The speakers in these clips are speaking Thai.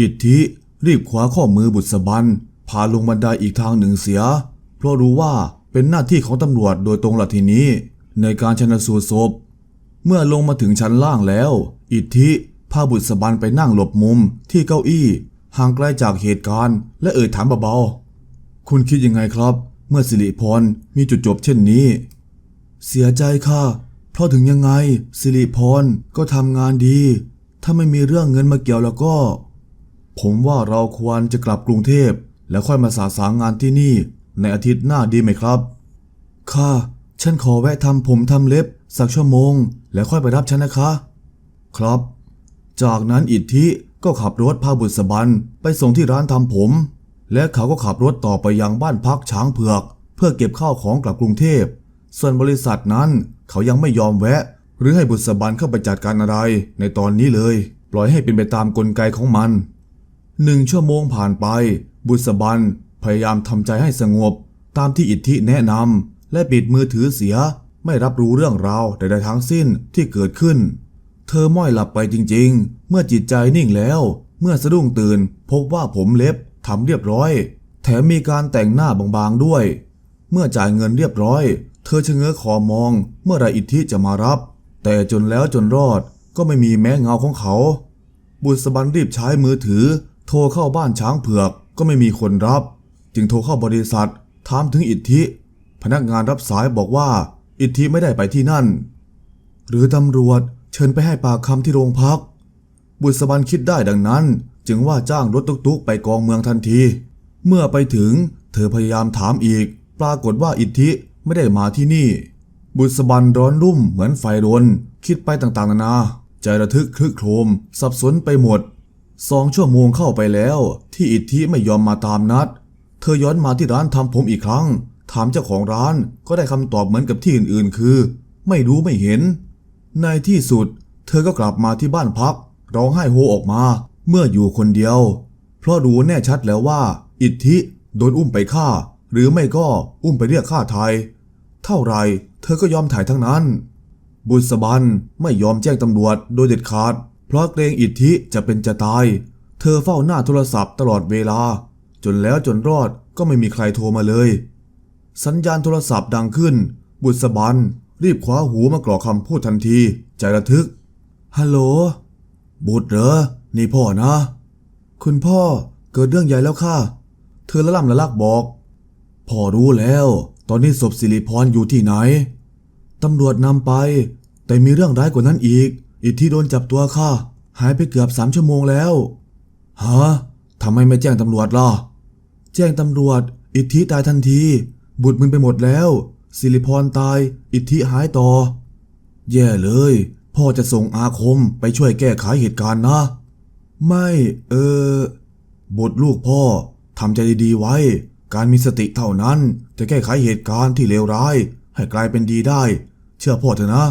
อิทธิรีบคว้าข้อมือบุษบันพาลงบันไดอีกทางหนึ่งเสีย เพราะรู้ว่าเป็นหน้าที่ของตำรวจโดยตรงละทีนี้ ในการชนสูตรศพ เมื่อลงมาถึงชั้นล่างแล้ว อิทธิพาบุษบันไปนั่งหลบมุมที่เก้าอี้ ห่างไกลจากเหตุการณ์ และเอ่ยถามเบาๆคุณคิดยังไงครับ เมื่อสิริพรมีจุดจบเช่นนี้ เสียใจค่ะ เพราะถึงยังไงสิริพรก็ทำงานดี ถ้าไม่มีเรื่องเงินมาเกี่ยวแล้วก็ ผมว่าเราควรจะกลับกรุงเทพ แล้วค่อยมาสาสางงานที่นี่ ในอาทิตย์หน้าดีไหมครับ ค่ะ ฉันขอแวะทำผมทำเล็บ สักชั่วโมง แล้วค่อยไปรับฉันนะคะ ครับ จากนั้นอิทธิก็ขับรถพาบุษบันไปส่งที่ร้านทำผม และเขาก็ขับรถต่อไปยังบ้านพักช้างเผือก เพื่อเก็บข้าวของกลับกรุงเทพ ส่วนบริษัทนั้นเขายังไม่ยอมแวะ หรือให้บุษบันเข้าไปจัดการอะไรในตอนนี้เลย ปล่อยให้เป็นไปตามกลไกของมัน หนึ่งชั่วโมงผ่านไป บุษบันพยายามทำใจให้สงบ ตามที่อิทธิแนะนำและปิดมือถือเสียไม่รับรู้เรื่องราวใดๆทั้งสิ้นที่เกิดขึ้น เธอม้อยหลับไปจริงๆ เมื่อจิตใจนิ่งแล้ว เมื่อสะดุ้งตื่น พบว่าผมเล็บทำเรียบร้อย แถมมีการแต่งหน้าบางๆด้วย เมื่อจ่ายเงินเรียบร้อย เธอชะเง้อคอมองเมื่อไรอิทธิจะมารับ แต่จนแล้วจนรอดก็ไม่มีแม้เงาของเขา บุษบันรีบใช้มือถือ โทรเข้าบ้านช้างเผือกก็ไม่มีคนรับ จึงโทรเข้าบริษัทถามถึงอิทธิ พนักงานรับสายบอกว่า อิทธิไม่ได้ไปที่นั่น หรือตำรวจเชิญไปให้ปากคำที่โรงพัก บุษบันคิดได้ดังนั้น จึงว่าจ้างรถตุ๊กๆ ไปกองเมืองทันที เมื่อไปถึง เธอพยายามถามอีก ปรากฏว่าอิทธิไม่ได้มาที่นี่ บุษบันร้อนรุ่มเหมือนไฟรนคิดไปต่างๆนานาใจระทึกคลึกโครม สับสนไปหมด สองชั่วโมงเข้าไปแล้ว ที่อิทธิไม่ยอมมาตามนัด เธอย้อนมาที่ร้านทำผมอีกครั้ง ถามเจ้าของร้านก็ได้คำตอบเหมือนกับที่อื่นๆ คือ ไม่รู้ไม่เห็น ในที่สุด เธอก็กลับมาที่บ้านพักร้องไห้โฮออกมาเมื่ออยู่คนเดียว เพราะรู้แน่ชัดแล้วว่า อิทธิโดนอุ้มไปฆ่า หรือไม่ก็อุ้มไปเรียกค่าไทย เท่าไรเธอก็ยอมถ่ายทั้งนั้น บุษบันไม่ยอมแจ้งตำรวจโดยเด็ดขาด เพราะเกรงอิทธิจะเป็นจะตาย เธอเฝ้าหน้าโทรศัพท์ตลอดเวลา จนแล้วจนรอดก็ไม่มีใครโทรมาเลย สัญญาณโทรศัพท์ดังขึ้น บุษบันรีบคว้าหูมากรอกคำพูดทันที ใจระทึก ฮัลโหล บุตรเหรอ นี่พ่อนะ คุณพ่อเกิดเรื่องใหญ่แล้วค่ะ เธอละล่ำละลักบอก พ่อรู้แล้ว ตอนนี้ศพสิริพรอยู่ที่ไหน ตำรวจนำไป แต่มีเรื่องร้ายกว่านั้นอีก อิทธิโดนจับตัวค่ะหายไปเกือบสามชั่วโมงแล้วฮะทำไมไม่แจ้งตำรวจล่ะ แจ้งตำรวจ อิทธิตายทันที บุตรมึงไปหมดแล้ว สิริพรตาย อิทธิหายต่อ แย่เลย พ่อจะส่งอาคมไปช่วยแก้ไขเหตุการณ์นะ ไม่ เออ บุตรลูกพ่อทำใจดีๆไว้ การมีสติเท่านั้น จะแก้ไขเหตุการณ์ที่เลวร้าย ให้กลายเป็นดีได้ เชื่อพ่อเถอะนะ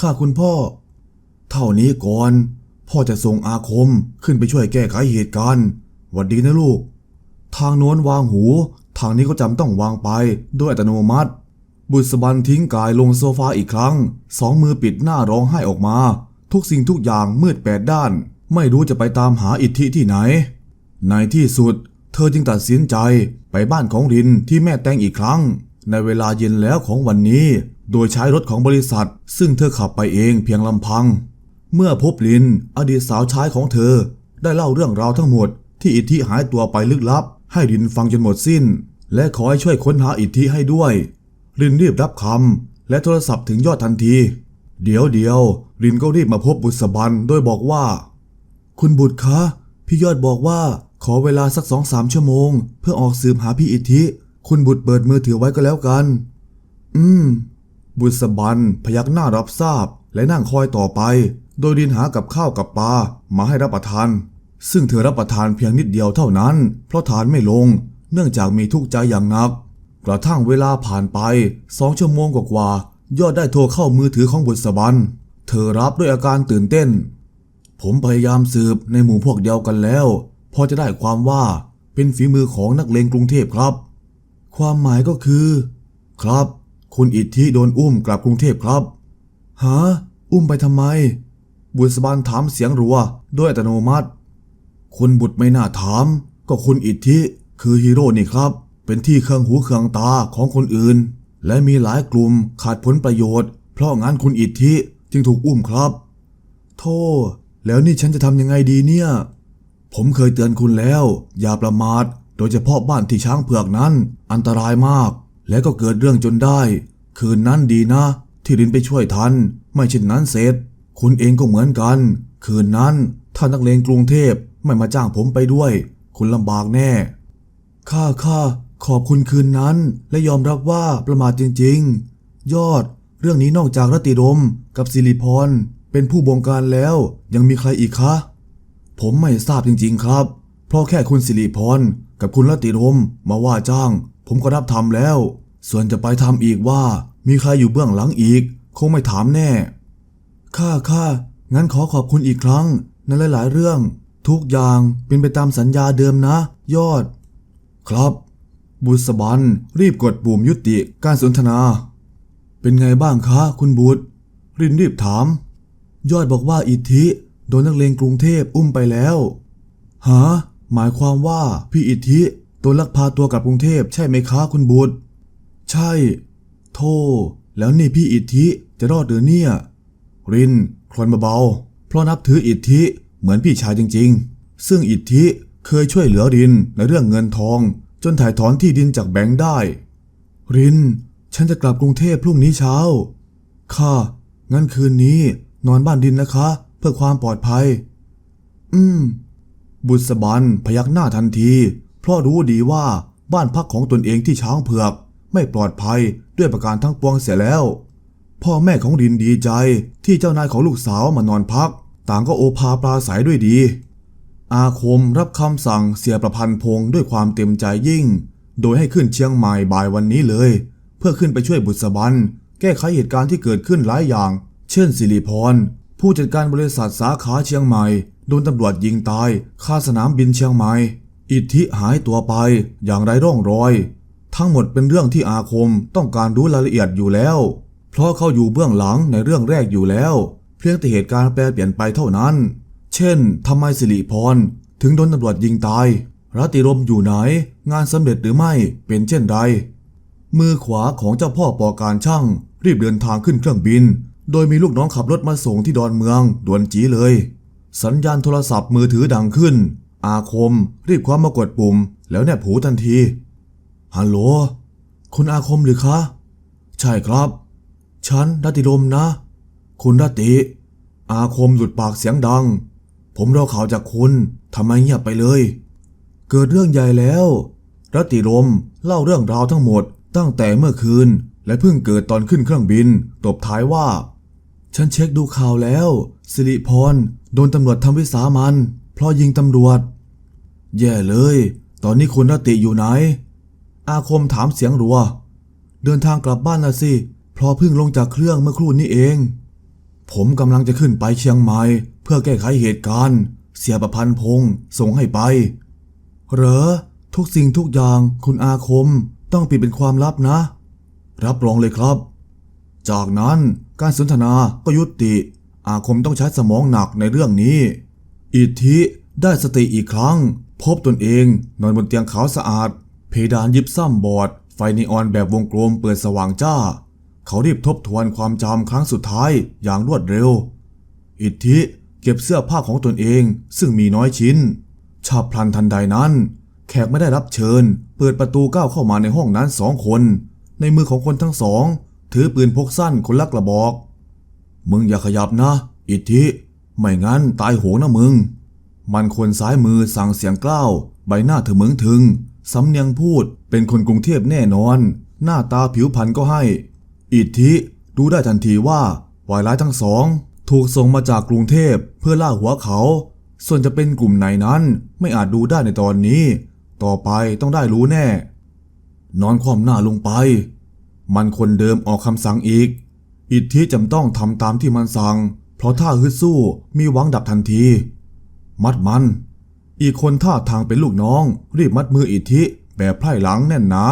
ข้าคุณพ่อ เท่านี้ก่อน พ่อจะส่งอาคมขึ้นไปช่วยแก้ไขเหตุการณ์หวัดดีนะลูก ทางโน้นวางหู ทางนี้ก็จำต้องวางไปด้วยอัตโนมัติ บุษบันทิ้งกายลงโซฟาอีกครั้ง สองมือปิดหน้าร้องไห้ออกมา ทุกสิ่งทุกอย่างมืดแปดด้าน ไม่รู้จะไปตามหาอิทธิที่ไหน ในที่สุด เธอจึงตัดสินใจไปบ้านของรินที่แม่แตงอีกครั้ง ในเวลาเย็นแล้วของวันนี้ โดยใช้รถของบริษัท ซึ่งเธอขับไปเองเพียงลำพัง เมื่อพบลิน อดีตสาวใช้ของเธอ ได้เล่าเรื่องราวทั้งหมด ที่อิทธิหายตัวไปลึกลับ ให้ลินฟังจนหมดสิ้น และขอให้ช่วยค้นหาอิทธิให้ด้วย ลินรีบรับคำและโทรศัพท์ถึงยอดทันที เดี๋ยวเดียวลินก็รีบมาพบบุษบันโดยบอกว่า คุณบุตรคะ พี่ยอดบอกว่าขอเวลาสักสองสามชั่วโมง เพื่อออกสืบหาพี่อิทธิ คุณบุตรเปิดมือถือไว้ก็แล้วกัน อืม บุษบันพยักหน้ารับทราบและนั่งคอยต่อไป โดยดินหากับข้าวกับปลามาให้รับประทาน ซึ่งเธอรับประทานเพียงนิดเดียวเท่านั้น เพราะทานไม่ลง เนื่องจากมีทุกข์ใจอย่างหนัก กระทั่งเวลาผ่านไปสองชั่วโมงกว่าๆยอดได้โทรเข้ามือถือของบุษบัน เธอรับด้วยอาการตื่นเต้น ผมพยายามสืบในหมู่พวกเดียวกันแล้ว พอจะได้ความว่าเป็นฝีมือของนักเลงกรุงเทพครับ ความหมายก็คือ ครับ คุณอิทธิโดนอุ้มกลับกรุงเทพครับฮะอุ้มไปทำไม บุษบานถามเสียงรัว ด้วยอัตโนมัติ คุณบุตรไม่น่าถาม ก็คุณอิทธิคือฮีโร่นี่ครับ เป็นที่เครื่องหูเครื่องตาของคนอื่น และมีหลายกลุ่มขาดผลประโยชน์ เพราะงั้นคุณอิทธิจึงถูกอุ้มครับโธ่แล้วนี่ฉันจะทำยังไงดีเนี่ย ผมเคยเตือนคุณแล้ว อย่าประมาท โดยเฉพาะบ้านที่ช้างเผือกนั้น อันตรายมาก และก็เกิดเรื่องจนได้ คืนนั้นดีนะ ที่รินไปช่วยทัน ไม่เช่นนั้นเสร็จ คุณเองก็เหมือนกัน คืนนั้นถ้านักเลงกรุงเทพไม่มาจ้างผมไปด้วย คุณลำบากแน่ ข้าข้าขอบคุณคืนนั้นและยอมรับว่าประมาทจริง ๆ ยอด เรื่องนี้นอกจากรติดมกับสิริพรเป็นผู้บงการแล้ว ยังมีใครอีกคะ ผมไม่ทราบจริง ๆ ครับ เพราะแค่คุณสิริพรกับคุณรตติรมมาว่าจ้าง ผมก็รับทำแล้ว ส่วนจะไปทำอีกว่า มีใครอยู่เบื้องหลังอีก คงไม่ถามแน่ ข้าข้างั้นขอขอบคุณอีกครั้ง ในหลายๆเรื่อง ทุกอย่างเป็นไปตามสัญญาเดิมนะ ยอด ครับ บุษบันรีบกดปุ่มยุติการสนทนา เป็นไงบ้างคะคุณบุตร รินรีบถาม ยอดบอกว่าอิทธิโดนนักเลงกรุงเทพอุ้มไปแล้วฮะหมายความว่าพี่อิทธิโดนลักพาตัวกลับกรุงเทพใช่ไหมคะคุณบุตร ใช่โธ่แล้วนี่พี่อิทธิจะรอดหรือเนี่ย รินคลนเบาๆเพราะนับถืออิทธิเหมือนพี่ชายจริง ๆ ซึ่งอิทธิเคยช่วยเหลือรินในเรื่องเงินทอง จนถ่ายถอนที่ดินจากแบงค์ได้ ริน ฉันจะกลับกรุงเทพพรุ่งนี้เช้า ค่ะ งั้นคืนนี้นอนบ้านดินนะคะ เพื่อความปลอดภัย อืม บุษบันพยักหน้าทันที เพราะรู้ดีว่าบ้านพักของตนเองที่ช้างเผือก ไม่ปลอดภัยด้วยประการทั้งปวงเสียแล้ว พ่อแม่ของรินดีใจที่เจ้านายของลูกสาวมานอนพัก ต่างก็โอภาปราศัยด้วยดี อาคมรับคำสั่งเสียประพันธ์พงศ์ด้วยความเต็มใจยิ่ง โดยให้ขึ้นเชียงใหม่บ่ายวันนี้เลย เพื่อขึ้นไปช่วยบุษบันแก้ไขเหตุการณ์ที่เกิดขึ้นหลายอย่าง เช่นสิริพร ผู้จัดการบริษัทสาขาเชียงใหม่โดนตำรวจยิงตายคาสนามบินเชียงใหม่ อิทธิหายตัวไปอย่างไร้ร่องรอย ทั้งหมดเป็นเรื่องที่อาคมต้องการรู้รายละเอียดอยู่แล้ว เพราะเขาอยู่เบื้องหลังในเรื่องแรกอยู่แล้ว เพียงแต่เหตุการณ์แปรเปลี่ยนไปเท่านั้น เช่นทำไมสิริพร ถึงโดนตำรวจยิงตายรัตติรมอยู่ไหน งานสำเร็จหรือไม่เป็นเช่นไร มือขวาของเจ้าพ่อปอการช่าง รีบเดินทางขึ้นเครื่องบิน โดยมีลูกน้องขับรถมาส่งที่ดอนเมืองด่วนจีเลย สัญญาณโทรศัพท์มือถือดังขึ้น อาคม รีบคว้ามากดปุ่ม แล้วแนบหูทันทีฮัลโหลคุณอาคมหรือคะ ใช่ครับ ฉันรัตติรมนะ คุณรัติ อาคมหลุดปากเสียงดัง ผมรอข่าวจากคุณทำไมเงียบไปเลย เกิดเรื่องใหญ่แล้วรัตติรมเล่าเรื่องราวทั้งหมดตั้งแต่เมื่อคืน และเพิ่งเกิดตอนขึ้นเครื่องบิน ตบท้ายว่า ฉันเช็คดูข่าวแล้ว สิริพรโดนตำรวจทำวิสามัน เพราะยิงตำรวจ แย่เลย ตอนนี้คุณรัตติอยู่ไหน อาคมถามเสียงรัว เดินทางกลับบ้านนะสิ เพราะเพิ่งลงจากเครื่องเมื่อครู่นี้เอง ผมกำลังจะขึ้นไปเชียงใหม่เพื่อแก้ไขเหตุการณ์ เสียประพันธ์พงษ์ส่งให้ไป เหรอ ทุกสิ่งทุกอย่างคุณอาคมต้องปิดเป็นความลับนะ รับรองเลยครับ จากนั้นการสนทนาก็ยุติ อาคมต้องใช้สมองหนักในเรื่องนี้ อิทธิได้สติอีกครั้ง พบตนเองนอนบนเตียงขาวสะอาด เพดานยิบซ้ำบอด ไฟนีออนแบบวงกลมเปิดสว่างจ้า เขารีบทบทวนความจำครั้งสุดท้ายอย่างรวดเร็ว อิทธิเก็บเสื้อผ้าของตนเองซึ่งมีน้อยชิ้นฉับพลันทันใดนั้น แขกไม่ได้รับเชิญ เปิดประตูก้าวเข้ามาในห้องนั้นสองคน ในมือของคนทั้งสอง ถือปืนพกสั้นคนละกระบอก มึงอย่าขยับนะ อิทธิ ไม่งั้นตายโหงนะมึง มันคนซ้ายมือสั่งเสียงกล้าว ใบหน้าเถมึงถึง สำเนียงพูดเป็นคนกรุงเทพแน่นอน หน้าตาผิวพรรณก็ให้ อิทธิดูได้ทันทีว่าวายร้ายทั้งสอง ถูกส่งมาจากกรุงเทพเพื่อล่าหัวเขา ส่วนจะเป็นกลุ่มไหนนั้นไม่อาจดูได้ในตอนนี้ ต่อไปต้องได้รู้แน่ นอนความหน้าลงไป มันคนเดิมออกคำสั่งอีก อิทธิจำต้องทำตามที่มันสั่ง เพราะถ้าฮึดสู้มีหวังดับทันที มัดมัน อีกคนท่าทางเป็นลูกน้อง รีบมัดมืออิทธิแบบไพร่หลังแน่นหนา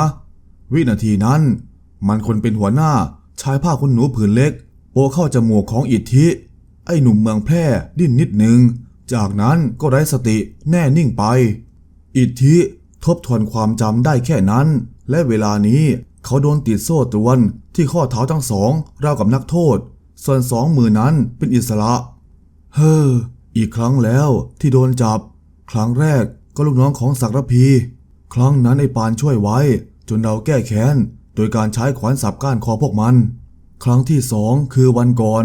วินาทีนั้น มันคนเป็นหัวหน้าชายผ้าขนหนูผืนเล็กโอเข้าจมูกของอิทธิ ไอ้หนุ่มเมืองแพร่ดิ้นนิดหนึ่ง จากนั้นก็ไร้สติแน่นิ่งไป อิทธิทบทวนความจำได้แค่นั้น และเวลานี้เขาโดนติดโซ่ตรวนที่ข้อเท้าทั้งสองราวกับนักโทษ ส่วนสองมือนั้นเป็นอิสระ เฮ้อ อีกครั้งแล้วที่โดนจับ ครั้งแรกก็ลูกน้องของศักรพี ครั้งนั้นไอ้ปานช่วยไว้ จนเราแก้แค้น โดยการใช้ขวานสับก้านคอพวกมัน ครั้งที่สองคือวันก่อน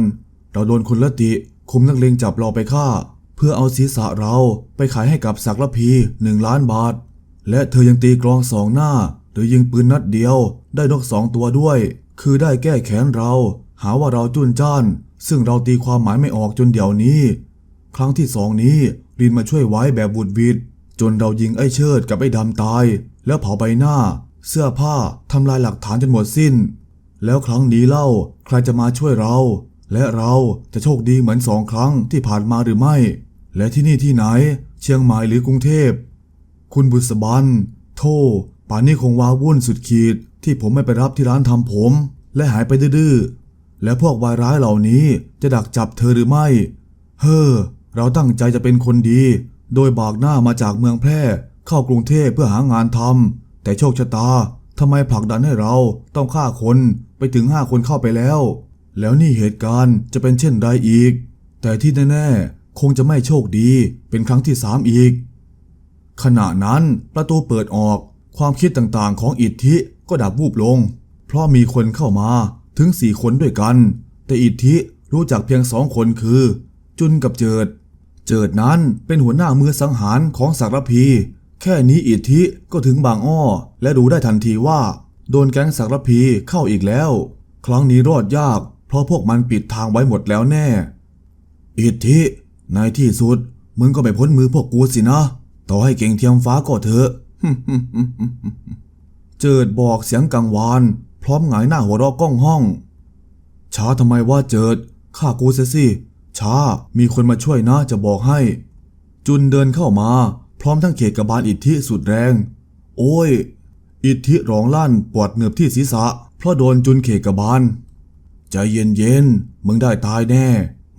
เราโดนคุณละติคุมนักเลงจับเราไปฆ่า เพื่อเอาศีรษะเราไปขายให้กับศักรพีหนึ่งล้านบาท และเธอยังตีกลองสองหน้า หรือยิงปืนนัดเดียว ได้นกสองตัวด้วย คือได้แก้แค้นเรา หาว่าเราจุนจ้าน ซึ่งเราตีความหมายไม่ออกจนเดี๋ยวนี้ ครั้งที่สองนี้ลินมาช่วยไว้แบบบุดวิดจนเรายิงไอ้เชิดกับไอ้ดำตาย แล้วเผาใบหน้า เสื้อผ้าทำลายหลักฐานจนหมดสิ้น แล้วครั้งนี้เล่าใครจะมาช่วยเรา และเราจะโชคดีเหมือนสองครั้งที่ผ่านมาหรือไม่ และที่นี่ที่ไหน เชียงใหม่หรือกรุงเทพ คุณบุษบัน โทป่านนี้คงว้าวุ่นสุดขีด ที่ผมไม่ไปรับที่ร้านทำผม และหายไปดื้อและพวกวายร้ายเหล่านี้จะดักจับเธอหรือไม่ เฮ้อ เราตั้งใจจะเป็นคนดี โดยบากหน้ามาจากเมืองแพร่ เข้ากรุงเทพเพื่อหางานทำ แต่โชคชะตาทำไมผลักดันให้เราต้องฆ่าคนไปถึงห้าคนเข้าไปแล้ว แล้วนี่เหตุการณ์จะเป็นเช่นไรอีก แต่ที่แน่ๆ คงจะไม่โชคดีเป็นครั้งที่สามอีก ขณะนั้นประตูเปิดออกความคิดต่างๆของอิทธิก็ดับวูบลง เพราะมีคนเข้ามาถึงสี่คนด้วยกัน แต่อิทธิรู้จักเพียงสองคนคือ จุนกับเจิด เจิดนั้นเป็นหัวหน้ามือสังหารของศักรพี แค่นี้อิทธิก็ถึงบางอ้อ และรู้ได้ทันทีว่า โดนแก๊งศักรพีเข้าอีกแล้ว ครั้งนี้รอดยาก เพราะพวกมันปิดทางไว้หมดแล้วแน่ อิทธิในที่สุด มึงก็ไม่พ้นมือพวกกูสินะ ต่อให้เก่งเทียมฟ้าก็เถอะเจิดบอกเสียงกังวาน พร้อมหงายหน้าหัวเราะก้องห้อง ช้าทำไมว่าเจิดฆ่ากูเสียสิช้ามีคนมาช่วยนะจะบอกให้ จุนเดินเข้ามา พร้อมทั้งเขตกบาลอิทธิสุดแรง โอ้ย อิทธิร้องลั่นปวดเหนือบที่ศีรษะ เพราะโดนจุนเขตกบาลใจเย็นเย็นๆมึงได้ตายแน่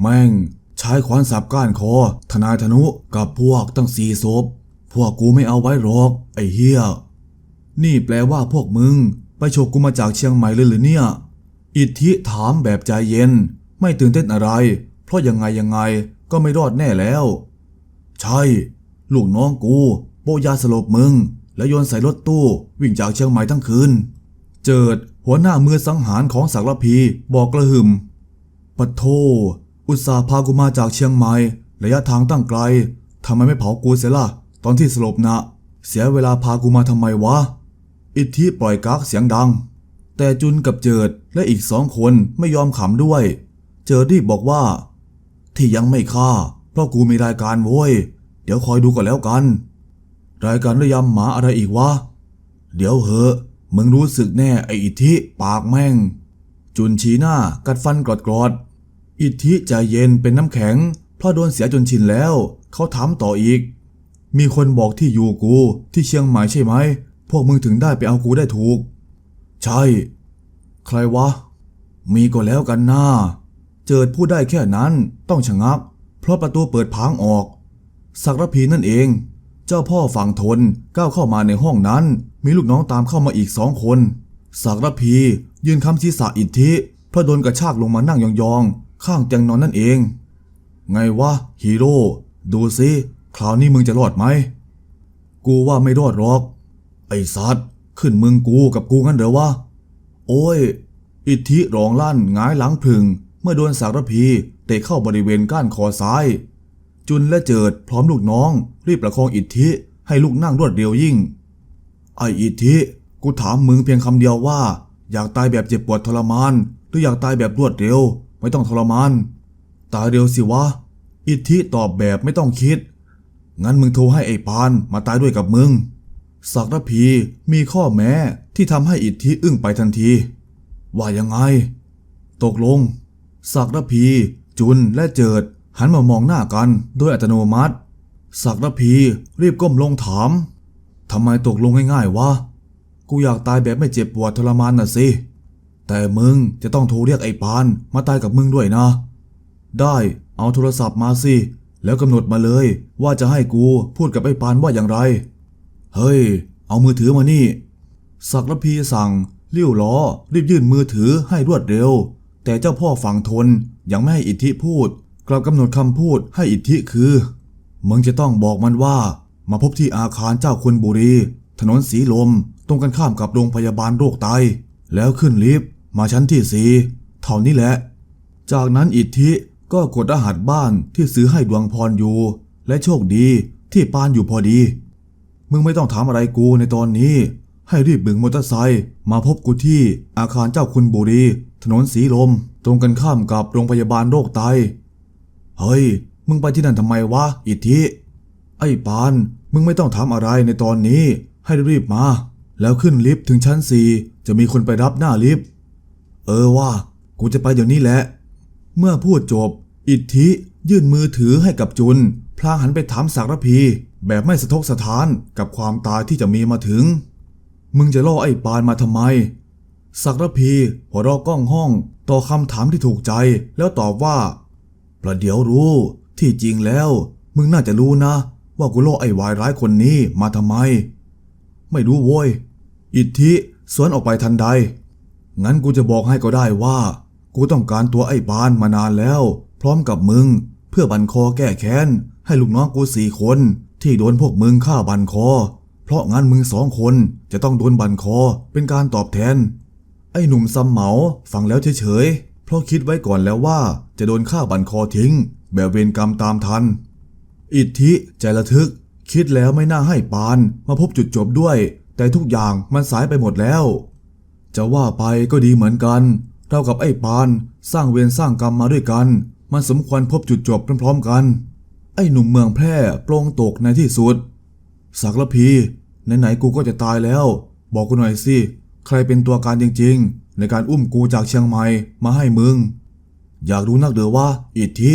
แม่ง ใช้ขวานสับก้านคอ ทนายธนุกับพวกตั้งสี่ศพพวกกูไม่เอาไว้หรอก ไอ้เฮียนี่แปลว่าพวกมึง ไปโชกกูมาจากเชียงใหม่เลยหรือเนี่ย อิทธิถามแบบใจเย็น ไม่ตื่นเต้นอะไร เพราะยังไงยังไงก็ไม่รอดแน่แล้ว ใช่ ลูกน้องกูโปยาสลบมึง แล้วโยนใส่รถตู้ วิ่งจากเชียงใหม่ทั้งคืน เจิด หัวหน้ามือสังหารของศักรพีบอกกระหึ่มปะโท อุตสาพากูมาจากเชียงใหม่ ระยะทางตั้งไกลทำไมไม่เผากูเสียล่ะ ตอนที่สลบนะเสียเวลาพากูมาทำไมวะ อิทธิปล่อยกักเสียงดัง แต่จุนกับเจิดและอีกสองคนไม่ยอมขำด้วย เจิดรีบบอกว่า ที่ยังไม่ฆ่า เพราะกูมีรายการโว้ย ดี๋ยวคอยดูก่อนแล้วกัน รายการระยำหมาอะไรอีกวะ เดี๋ยวเหอะมึงรู้สึกแน่ไออิทธิปากแม่ง จุนชี้หน้ากัดฟันกรอดกรอดอิทธิใจเย็นเป็นน้ำแข็งเพราะโดนเสียจนชินแล้ว เขาถามต่ออีก มีคนบอกที่อยู่กูที่เชียงใหม่ใช่ไหม พวกมึงถึงได้ไปเอากูได้ถูก ใช่ ใครวะ มีก็แล้วกันหน้า เจิดพูดได้แค่นั้นต้องชะงัก เพราะประตูเปิดพางออก ศักรพีนั่นเอง เจ้าพ่อฝั่งทนก้าวเข้ามาในห้องนั้น มีลูกน้องตามเข้ามาอีกสองคนศักรพียืนคำศีรษะอิทธิเพระโดนกระชากลงมานั่งยองๆ ข้างเตียงนอนนั่นเอง ไงวะฮีโร่ดูสิคราวนี้มึงจะรอดไหม กูว่าไม่รอดหรอก ไอ้สัตว์ขึ้นมึงกูกับกูงั้นเหรอวะ โอ้ย อิทธิร้องลั่นงายหลังพึง เมื่อโดนสารพีเตะเข้าบริเวณก้านคอซ้าย จุนและเจิดพร้อมลูกน้อง รีบประคองอิทธิให้ลูกนั่งรวดเร็วยิ่ง ไออิทธิกูถามมึงเพียงคำเดียวว่า อยากตายแบบเจ็บปวดทรมาน หรืออยากตายแบบรวดเร็ว ไม่ต้องทรมาน ตายเร็วสิวะ อิทธิตอบแบบไม่ต้องคิด งั้นมึงโทรให้ไอ้ปานมาตายด้วยกับมึงศักรพีมีข้อแม้ที่ทำให้อิทธิอึ้งไปทันที ว่ายังไง ตกลงศักรพี จุนและเจิด หันมามองหน้ากันโดยอัตโนมัติศักรพีรีบก้มลงถามทำไมตกลงง่ายๆวะ กูอยากตายแบบไม่เจ็บปวดทรมานน่ะสิ แต่มึงจะต้องโทรเรียกไอ้ปานมาตายกับมึงด้วยนะ ได้เอาโทรศัพท์มาสิ แล้วกำหนดมาเลยว่าจะให้กูพูดกับไอ้ปานว่าอย่างไร เฮ้ย เอามือถือมานี่ศักดพีสั่งเลี้ยวล้อ รีบยื่นมือถือให้รวดเร็ว แต่เจ้าพ่อฝั่งทนยังไม่ให้อิทธิพูด กลับกำหนดคำพูดให้อิทธิคือมึงจะต้องบอกมันว่า มาพบที่อาคารเจ้าคุณบุรี ถนนสีลม ตรงกันข้ามกับโรงพยาบาลโรคไต แล้วขึ้นลิฟต์มาชั้นที่สี่เท่านี้แหละ จากนั้นอิทธิก็กดรหัสบ้านที่ซื้อให้ดวงพรอยู่ และโชคดีที่ปานอยู่พอดี มึงไม่ต้องถามอะไรกูในตอนนี้ ให้รีบบึงมอเตอร์ไซค์มาพบกูที่อาคารเจ้าคุณบุรี ถนนสีลม ตรงกันข้ามกับโรงพยาบาลโรคไต เฮ้ย มึงไปที่นั่นทำไมวะ อิทธิ ไอ้ปาน มึงไม่ต้องถามอะไรในตอนนี้ ให้รีบมา แล้วขึ้นลิฟต์ถึงชั้นสี่จะมีคนไปรับหน้าลิฟต์ เออว่ากูจะไปเดี๋ยวนี้แหละ เมื่อพูดจบ อิทธิยื่นมือถือให้กับจุน พลางหันไปถามศักรพี แบบไม่สะทกสะท้านกับความตายที่จะมีมาถึง มึงจะล่อไอ้ปานมาทำไมศักรพีหัวเราะก้องห้อง ต่อคำถามที่ถูกใจแล้วตอบว่า ประเดี๋ยวรู้ ที่จริงแล้ว มึงน่าจะรู้นะ ว่ากูล่อไอ้วายร้ายคนนี้มาทำไม ไม่รู้โว้ย อิทธิสวนออกไปทันใด งั้นกูจะบอกให้ก็ได้ว่า กูต้องการตัวไอ้ปานมานานแล้ว พร้อมกับมึง เพื่อบันคอแก้แค้น ให้ลูกน้องกูสี่คน ที่โดนพวกมึงฆ่าบันคอ เพราะงั้นมึงสองคนจะต้องโดนบันคอเป็นการตอบแทน ไอ้หนุ่มซ้ำเหมาฟังแล้วเฉยๆ เพราะคิดไว้ก่อนแล้วว่าจะโดนฆ่าบันคอทิ้ง แบบเวรกรรมตามทัน อิทธิใจระทึก คิดแล้วไม่น่าให้ปาน มาพบจุดจบด้วย แต่ทุกอย่างมันสายไปหมดแล้ว จะว่าไปก็ดีเหมือนกันเรากับไอ้ปาน สร้างเวรสร้างกรรมมาด้วยกัน มันสมควรพบจุดจบพร้อมๆกัน ไอ้หนุ่มเมืองแพร่โปร่งตกในที่สุดสักละพีไหนๆกูก็จะตายแล้ว บอกกูหน่อยสิ ใครเป็นตัวการจริงๆ ในการอุ้มกูจากเชียงใหม่มาให้มึง อยากรู้นักเดือว่า อิทธิ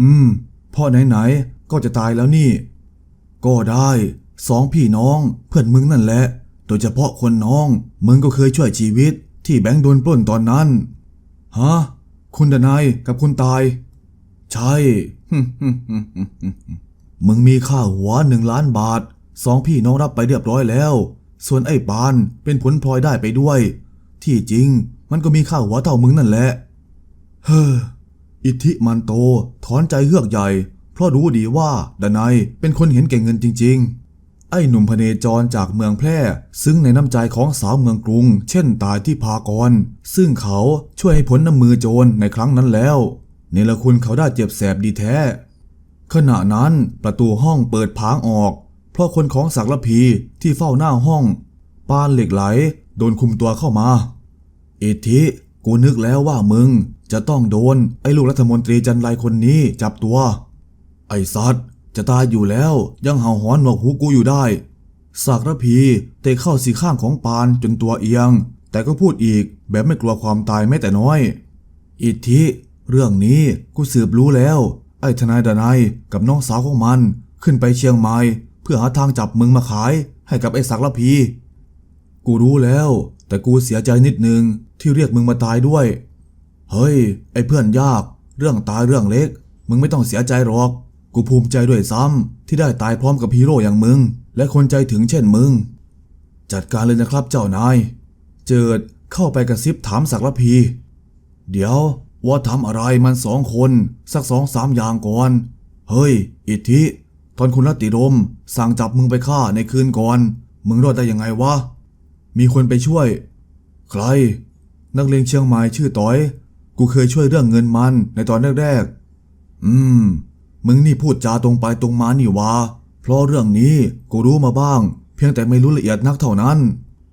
อืม พ่อไหนๆ ก็จะตายแล้วนี่ ก็ได้สองพี่น้องเพื่อนมึงนั่นแหละ โดยเฉพาะคนน้อง มึงก็เคยช่วยชีวิต ที่แบงค์โดนปล้นตอนนั้น ฮะ คุณดนายกับคุณตาย ใช่ มึงมีค่าหัวหนึ่งล้านบาท สองพี่น้องรับไปเรียบร้อยแล้ว ส่วนไอ้ปานเป็นผลพลอยได้ไปด้วย ที่จริงมันก็มีค่าหัวเท่ามึงนั่นแหละ เฮ้อ อิทธิมันโตถอนใจเฮือกใหญ่ เพราะรู้ดีว่าดนัยเป็นคนเห็นแก่เงินจริง ๆ ไอ้หนุ่มพเนจรจากเมืองแพร่ ซึ่งในน้ำใจของสาวเมืองกรุง เช่นตายที่พากร ซึ่งเขาช่วยให้พ้นน้ำมือโจรในครั้งนั้นแล้วเนรคุณเขาได้เจ็บแสบดีแท้ ขณะนั้นประตูห้องเปิดพางออก เพราะคนของศักดิ์พีที่เฝ้าหน้าห้อง ปานเหล็กไหล โดนคุมตัวเข้ามา อิทธิกูนึกแล้วว่ามึงจะต้องโดน ไอ้ลูกรัฐมนตรีจันไรคนนี้จับตัว ไอ้สัตว์จะตายอยู่แล้วยังเห่าหอนหนวกหูกูอยู่ได้ศักระพีเตะเข้าสีข้างของปานจนตัวเอียง แต่ก็พูดอีกแบบไม่กลัวความตายแม้แต่น้อย อิทธิเรื่องนี้กูสืบรู้แล้ว ไอ้ทนายดนายกับน้องสาวของมัน ขึ้นไปเชียงใหม่เพื่อหาทางจับมึงมาขาย ให้กับไอ้ศักระพี กูรู้แล้ว แต่กูเสียใจนิดนึงที่เรียกมึงมาตายด้วย เฮ้ย ไอ้เพื่อนยาก เรื่องตายเรื่องเล็ก มึงไม่ต้องเสียใจหรอก กูภูมิใจด้วยซ้ำที่ได้ตายพร้อมกับฮีโร่อย่างมึง และคนใจถึงเช่นมึง จัดการเลยนะครับเจ้านาย เจิดเข้าไปกระซิบถามศักระพี เดี๋ยวว่าทำอะไรมันสองคนสักสองสามอย่างก่อน เฮ้ย อิทธิ ตอนคุณรัตติรม สั่งจับมึงไปฆ่าในคืนก่อน มึงรอดได้ยังไงวะ มีคนไปช่วย ใคร นักเลงเชียงใหม่ชื่อต้อย กูเคยช่วยเรื่องเงินมันในตอนแรกๆ อืม มึงนี่พูดจาตรงไปตรงมานี่วะ เพราะเรื่องนี้กูรู้มาบ้าง เพียงแต่ไม่รู้ละเอียดนักเท่านั้น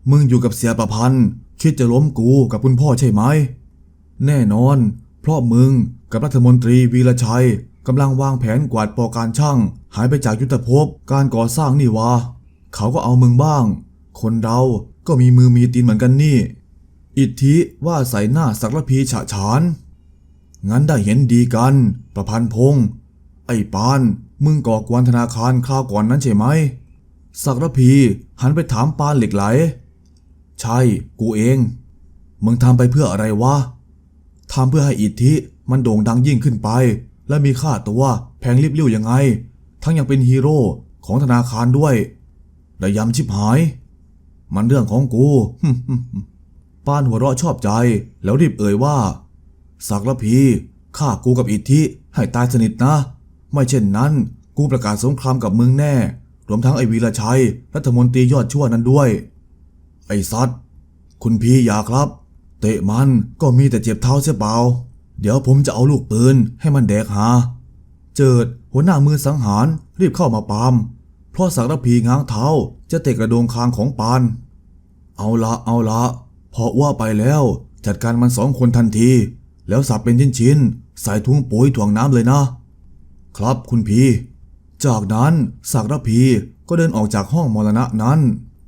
มึงอยู่กับเสียประพันธ์ คิดจะล้มกูกับคุณพ่อใช่ไหม แน่นอน เพราะมึงกับรัฐมนตรีวีรชัยกำลังวางแผนกวาดปอการช่าง หายไปจากยุทธภพการก่อสร้างนี่วะ เขาก็เอามึงบ้าง คนเรา ก็มีมือมีตีนเหมือนกันนี่ อิทธิว่าใส่หน้าสักละพีฉะฉาน งั้นได้เห็นดีกัน ประพันธ์พงษ์ไอ้ปาน มึงก่อกวนธนาคารคราวก่อนนั้นใช่ไหมสักระพีหันไปถามปานเหล็กไหล ใช่ กูเอง มึงทำไปเพื่ออะไรวะทำเพื่อให้อิทธิมันโด่งดังยิ่งขึ้นไป และมีค่าตัวแพงริบเรี่ยวยังไง ทั้งยังเป็นฮีโร่ของธนาคารด้วยระยำชิบหาย มันเรื่องของกูปานหัวเราะชอบใจ แล้วรีบเอ่ยว่าสักละพีฆ่ากูกับอิทธิให้ตายสนิทนะ ไม่เช่นนั้น กูประกาศสงครามกับมึงแน่ รวมทั้งไอวีรชัย รัฐมนตรียอดชั่วนั้นด้วย ไอซัดคุณพี่อย่าครับ เตะมันก็มีแต่เจ็บเท้าเสียเปล่า เดี๋ยวผมจะเอาลูกปืนให้มันแดกหา เจิดหัวหน้ามือสังหารรีบเข้ามาปาม เพราะสักระพีง้างเท้าจะเตะกระโดงคางของปาน เอาละเอาละพอว่าไปแล้ว จัดการมันสองคนทันที แล้วสับเป็นชิ้นๆใส่ถุงปุ๋ยถ่วงน้ำเลยนะ ครับคุณพี จากนั้นสักระพีก็เดินออกจากห้องมรณะนั้น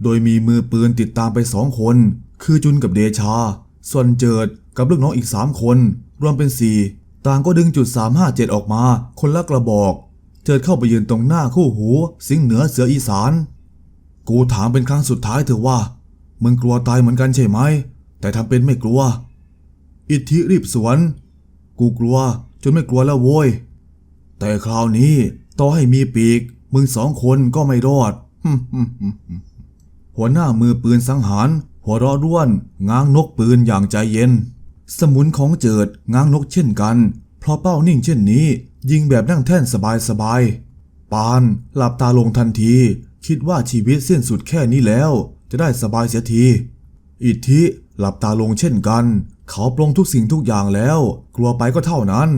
โดยมีมือปืนติดตามไปสองคน คือจุนกับเดชา ส่วนเจิดกับลูกน้องอีกสามคน รวมเป็นสี่ต่างก็ดึงจุด357ออกมา คนละกระบอก เจิดเข้าไปยืนตรงหน้าคู่หู สิงเหนือเสืออีสาน กูถามเป็นครั้งสุดท้ายเถอว่า มึงกลัวตายเหมือนกันใช่ไหม แต่ทำเป็นไม่กลัว อิทธิรีบสวน กูกลัวจนไม่กลัวแล้วโว้ย แต่คราวนี้ต่อให้มีปีก มึงสองคนก็ไม่รอด หัวหน้ามือปืนสังหาร หัวเราะร่วน ง้างนกปืนอย่างใจเย็น สมุนของเจิดง้างนกเช่นกัน เพราะเป้านิ่งเช่นนี้ ยิงแบบนั่งแท่นสบายๆ ปานหลับตาลงทันที คิดว่าชีวิตสิ้นสุดแค่นี้แล้ว จะได้สบายเสียที อิทธิหลับตาลงเช่นกัน เขาปลงทุกสิ่งทุกอย่างแล้ว กลัวไปก็เท่านั้น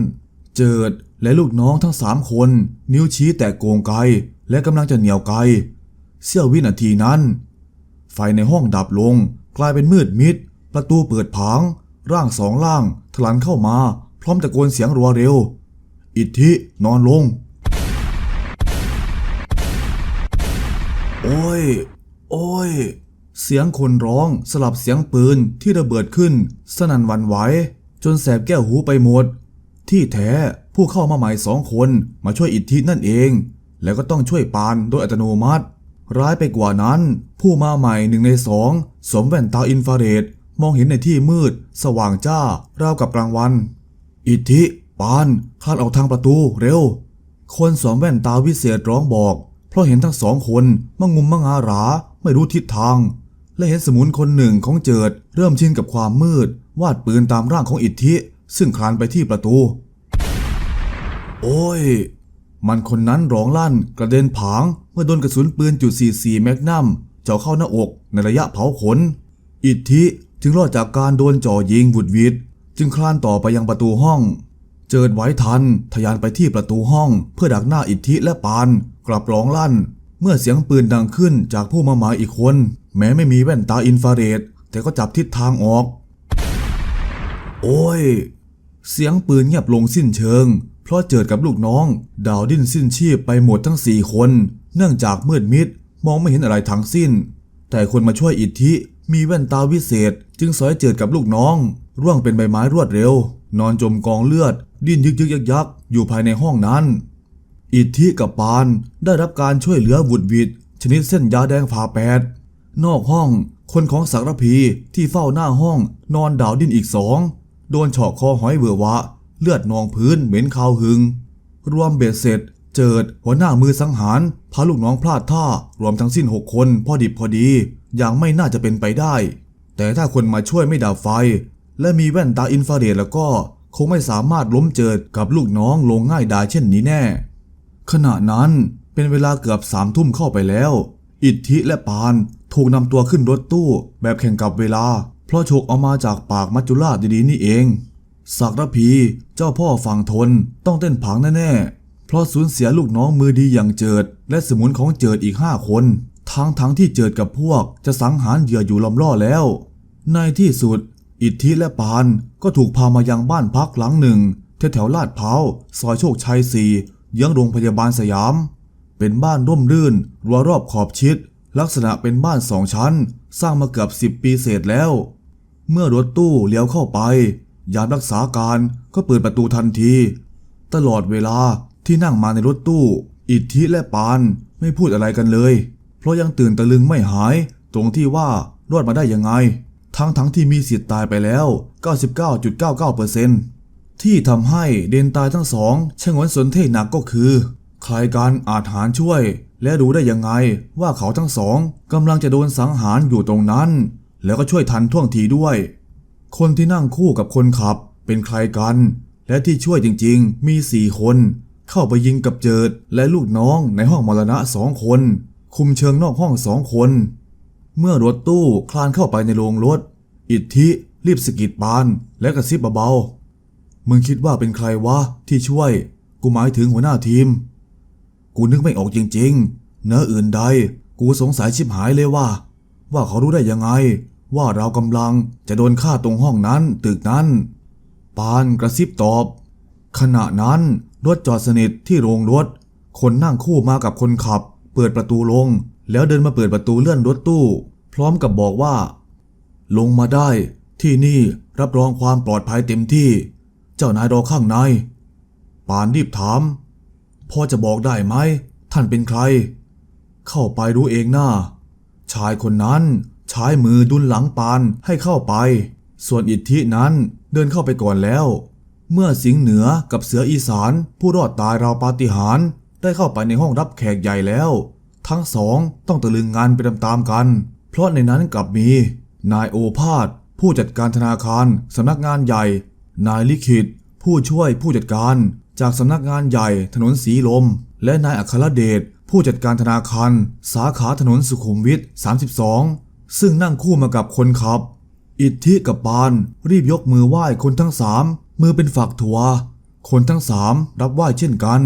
เจิดและลูกน้องทั้งสามคน นิ้วชี้แตกโกงไกลและกำลังจะเหนียวไกลเสี้ยววินาทีนั้น ไฟในห้องดับลง กลายเป็นมืดมิด ประตูเปิดผาง ร่างสองร่างถลันเข้ามา พร้อมตะโกนเสียงรัวเร็ว อิทธินอนลง โอ้ย โอ้ย เสียงคนร้องสลับเสียงปืนที่ระเบิดขึ้น สนั่นวันไหว จนแสบแก้วหูไปหมด ที่แท้ผู้เข้ามาใหม่สองคนมาช่วยอิทธินั่นเอง แล้วก็ต้องช่วยปานโดยอัตโนมัติ ร้ายไปกว่านั้น ผู้มาใหม่หนึ่งในสองสวมแว่นตาอินฟราเรดมองเห็นในที่มืด สว่างจ้าราวกับกลางวัน อิทธิ ปานคลานออกทางประตูเร็ว คนสวมแว่นตาวิเศษร้องบอก เพราะเห็นทั้งสองคนมางุมมางอาหราไม่รู้ทิศทาง และเห็นสมุนคนหนึ่งของเจิด เริ่มชินกับความมืด วาดปืนตามร่างของอิทธิ ซึ่งคลานไปที่ประตู โอ้ย มันคนนั้นร้องลั่นกระเด็นผางเมื่อโดนกระสุนปืนจุด44แมกนัมเจาะเข้าหน้าอกในระยะเผาขน อิทธิจึงรอดจากการโดนจ่อยิงบุดหวิดจึงคลานต่อไปยังประตูห้อง เจิดไว้ทันทะยานไปที่ประตูห้อง เพื่อดักหน้าอิทธิและปาน กลับร้องลั่น เมื่อเสียงปืนดังขึ้นจากผู้มาหมายอีกคน แม้ไม่มีแว่นตาอินฟราเรด แต่ก็จับทิศทางออก โอ้ย เสียงปืนเงียบลงสิ้นเชิง เพราะเจิดกับลูกน้อง ดาวดิ้นสิ้นชีพไปหมดทั้งสี่คน เนื่องจากมืดมิดมองไม่เห็นอะไรทั้งสิ้น แต่คนมาช่วยอิทธิมีแว่นตาวิเศษ จึงสอยเจิดกับลูกน้อง ร่วงเป็นใบไม้รวดเร็ว นอนจมกองเลือด ดิ้นยึกยึกยักยักอยู่ภายในห้องนั้น อิทธิกับปานได้รับการช่วยเหลือบุดวิดชนิดเส้นยาแดงผ่าแปด นอกห้องคนของสักรพีที่เฝ้าหน้าห้องนอนดาวดิ้นอีกสอง โดนเฉาะคอหอยเวอวะ เลือดนองพื้นเหม็นคาวหึง รวมเบ็ดเสร็จ เจิดหัวหน้ามือสังหารพาลูกน้องพลาดท่ารวมทั้งสิ้นหกคนพอดิบพอดี อย่างไม่น่าจะเป็นไปได้ แต่ถ้าคนมาช่วยไม่ดับไฟ และมีแว่นตาอินฟราเรดแล้วก็ คงไม่สามารถล้มเจิดกับลูกน้องลงง่ายดายเช่นนี้แน่ ขณะนั้นเป็นเวลาเกือบสามทุ่มเข้าไปแล้ว อิทธิและปานถูกนำตัวขึ้นรถตู้แบบแข่งกับเวลา เพราะโชกเอามาจากปากมัจจุราชดีๆนี่เองศักรพีเจ้าพ่อฝั่งทนต้องเต้นผางแน่ๆ เพราะสูญเสียลูกน้องมือดีอย่างเจิด และสมุนของเจิดอีกห้าคน ทั้งทั้งที่เจิดกับพวกจะสังหารเหยื่ออยู่ลำล่อแล้ว ในที่สุด อิทธิและปานก็ถูกพามายังบ้านพักหลังหนึ่งแถวลาดพร้าวซอยโชคชัยสี่ยื้งโรงพยาบาลสยาม เป็นบ้านร่มรื่นรั้วรอบขอบชิด ลักษณะเป็นบ้านสองชั้น สร้างมาเกือบสิบปีเศษแล้ว เมื่อรถตู้เลี้ยวเข้าไป ยามรักษาการก็เปิดประตูทันที ตลอดเวลาที่นั่งมาในรถตู้ อิทธิและปานไม่พูดอะไรกันเลย เพราะยังตื่นตะลึงไม่หาย ตรงที่ว่ารอดมาได้ยังไง ทั้งทั้งที่มีสิทธิ์ตายไปแล้ว 99.99%ที่ทำให้เดนตายทั้งสองชงนสนเทหนักก็คือ ใครกันอาจหารช่วย และรู้ได้ยังไงว่าเขาทั้งสองกำลังจะโดนสังหารอยู่ตรงนั้น แล้วก็ช่วยทันท่วงทีด้วย คนที่นั่งคู่กับคนขับเป็นใครกัน และที่ช่วยจริงๆ มีสี่คน เข้าไปยิงกับเจิดและลูกน้องในห้องมรณะสองคน คุมเชิงนอกห้องสองคน เมื่อรถตู้คลานเข้าไปในโรงรถ อิทธิรีบสกิดปานและกระซิบเบาๆ มึงคิดว่าเป็นใครวะที่ช่วย กูหมายถึงหัวหน้าทีม กูนึกไม่ออกจริงๆ เนื้ออื่นใด กูสงสัยชิบหายเลยว่า ว่าเขารู้ได้ยังไง ว่าเรากำลังจะโดนฆ่าตรงห้องนั้นตึกนั้น ปานกระซิบตอบ ขณะนั้นรถจอดสนิทที่โรงรถ คนนั่งคู่มากับคนขับ เปิดประตูลง แล้วเดินมาเปิดประตูเลื่อนรถตู้ พร้อมกับบอกว่า ลงมาได้ที่นี่รับรองความปลอดภัยเต็มที่ เจ้านายรอข้างในปานรีบถามพอจะบอกได้ไหม ท่านเป็นใคร เข้าไปรู้เองหน้าชายคนนั้นใช้มือดุลหลังปานให้เข้าไป ส่วนอิทธินั้นเดินเข้าไปก่อนแล้ว เมื่อสิงห์เหนือกับเสืออีสานผู้รอดตายราวปาฏิหาริย์ได้เข้าไปในห้องรับแขกใหญ่แล้ว ทั้งสองต้องตะลึงงานไปตามๆกัน เพราะในนั้นกลับมี นายโอภาส ผู้จัดการธนาคารสำนักงานใหญ่ นายลิขิต ผู้ช่วยผู้จัดการ จากสำนักงานใหญ่ถนนสีลม และนายอัครเดชผู้จัดการธนาคาร สาขาถนนสุขุมวิท32 ซึ่งนั่งคู่มากับคนขับ อิทธิกับปานรีบยกมือไหว้คนทั้งสามมือเป็นฝักถั่วคนทั้งสามรับไหว้เช่นกัน